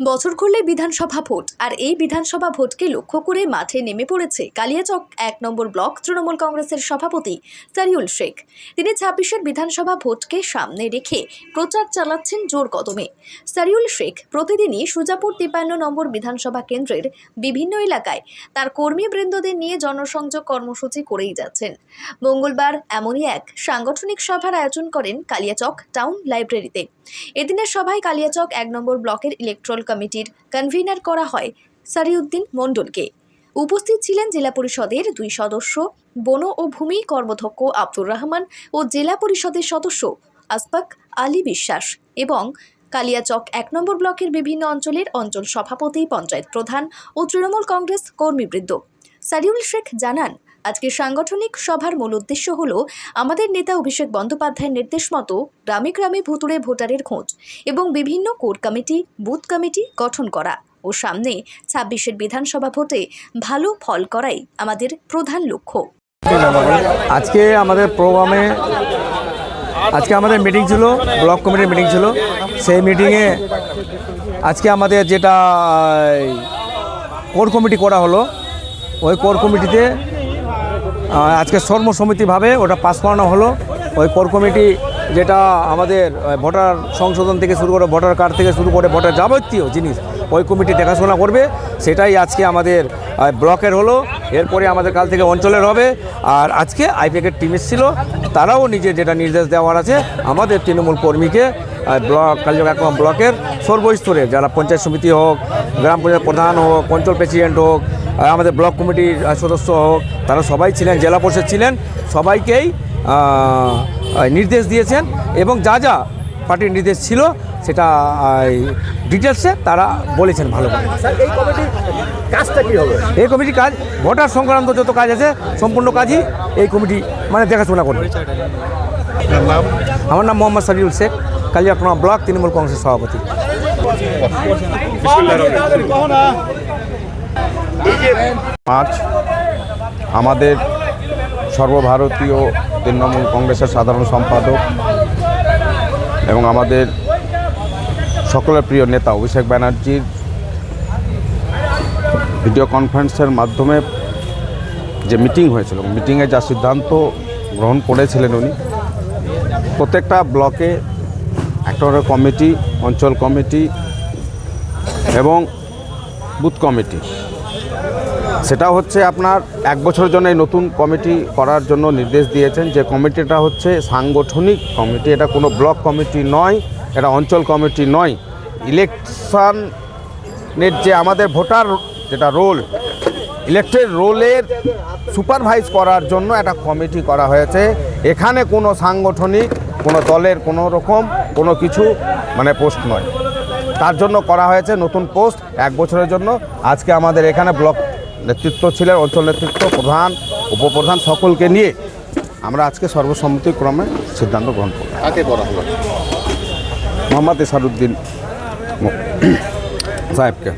বছর ঘুরলে বিধানসভা ভোট, আর এই বিধানসভা ভোটকে লক্ষ্য করে মাঠে নেমে পড়েছে কালিয়াচক, এক নম্বর ব্লক, তৃণমূল কংগ্রেসের সভাপতি সারিউল শেখ। তিনি ছাব্বিশের বিধানসভা ভোটকে সামনে রেখে প্রচার চালাচ্ছেন জোর কদমে। সারিউল শেখ প্রতিদিনই সুজাপুর তিপান্ন নম্বর বিধানসভা কেন্দ্রের বিভিন্ন এলাকায় তার কর্মীবৃন্দদের নিয়ে জনসংযোগ কর্মসূচি করেই যাচ্ছেন। মঙ্গলবার এমনই এক সাংগঠনিক সভার আয়োজন করেন কালিয়াচক টাউন লাইব্রেরিতে। এদিনের সভায় কালিয়াচক, এক নম্বর ব্লকের ইলেকট্রাল কমিটির কনভিনার করা হয় সারিউদ্দিন মণ্ডলকে। উপস্থিত ছিলেন জেলা পরিষদের দুই সদস্য বন ও ভূমি কর্মধ্যক্ষ আব্দুর রহমান ও জেলা পরিষদের সদস্য আসফাক আলী বিশ্বাস এবং কালিয়াচক এক নম্বর ব্লকের বিভিন্ন অঞ্চলের অঞ্চল সভাপতি, পঞ্চায়েত প্রধান ও তৃণমূল কংগ্রেস কর্মীবৃন্দ। সারিউল শেখ জানান আজকে সাংগঠনিক সভার মূল উদ্দেশ্য হল আমাদের নেতা অভিষেক বন্দ্যোপাধ্যায়ের নির্দেশ মতো গ্রামে গ্রামে ভুতুড়ে ভোটারের খোঁজ এবং বিভিন্ন কোর কমিটি, বুথ কমিটি গঠন করা ও সামনে ছাব্বিশের বিধানসভা ভোটে ভালো ফল করাই আমাদের প্রধান লক্ষ্য। আজকে আমাদের প্রোগ্রামে, আজকে আমাদের মিটিং ছিল, ব্লক কমিটির মিটিং ছিল। সেই মিটিংয়ে আজকে আমাদের যেটা কোর কমিটি করা হলো, ওই কোর কমিটিতে আজকে সর্বসমিতিভাবে ওটা পাস করানো হলো। ওই কোর কমিটি যেটা আমাদের ভোটার সংশোধন থেকে শুরু করে ভোটার কার্ড থেকে শুরু করে ভোটার যাবতীয় জিনিস, ওই কমিটি দেখাশোনা করবে। সেটাই আজকে আমাদের ব্লকের হলো। এরপরে আমাদের কাল থেকে অঞ্চলের হবে। আর আজকে আইপিএকের টিম এসেছিল। তারাও নিজে যেটা নির্দেশ দেওয়ার আছে, আমাদের তৃণমূল কর্মীকে ব্লক কালিয়াক ব্লকের সর্বস্তরে, যারা পঞ্চায়েত সমিতি হোক, গ্রাম পঞ্চায়েত প্রধান হোক, অঞ্চল প্রেসিডেন্ট হোক আমাদের ব্লক কমিটির সদস্য হোক তারা সবাই ছিলেন জেলা পরিষদ ছিলেন সবাইকেই নির্দেশ দিয়েছেন এবং যা যা পার্টির নির্দেশ ছিল সেটা ডিটেলসে তারা বলেছেন ভালো করে। এই কমিটির কাজটা কি হবে? এই কমিটির কাজ ভোটার সংক্রান্ত যত কাজ আছে সম্পূর্ণ কাজই এই কমিটি মানে দেখাশোনা করবে। আমার নাম মোহাম্মদ সাবিউল শেখ কালিয়াকোনা ব্লক তৃণমূল কংগ্রেসের সভাপতি। পাঁচ আমাদের সর্বভারতীয় তৃণমূল কংগ্রেসের সাধারণ সম্পাদক এবং আমাদের সকলের প্রিয় নেতা অভিষেক ব্যানার্জির ভিডিও কনফারেন্সের মাধ্যমে যে মিটিং হয়েছিল মিটিংয়ে যা সিদ্ধান্ত গ্রহণ করেছিলেন উনি, প্রত্যেকটা ব্লকে একটা কমিটি, অঞ্চল কমিটি এবং বুথ কমিটি। সেটা হচ্ছে আপনার এক বছরের জন্য এই নতুন কমিটি করার জন্য নির্দেশ দিয়েছেন। যে কমিটিটা হচ্ছে সাংগঠনিক কমিটি, এটা কোনো ব্লক কমিটি নয়, এটা অঞ্চল কমিটি নয়। ইলেকশনের যে আমাদের ভোটার যেটা রোল, ইলেকটেড রোলের সুপারভাইজ করার জন্য একটা কমিটি করা হয়েছে। এখানে কোনো সাংগঠনিক, কোনো দলের কোনো রকম কোনো কিছু মানে পোস্ট নয়। তার জন্য করা হয়েছে নতুন পোস্ট এক বছরের জন্য। আজকে আমাদের এখানে ব্লক নেতৃত্ব ছিলেন অঞ্চল নেতৃত্ব প্রধান উপপ্রধান সকলকে নিয়ে আমরা আজকে সর্বসম্মতিক্রমে সিদ্ধান্ত গ্রহণ করব। মোহাম্মদ ইসারুদ্দিন সাহেবকে।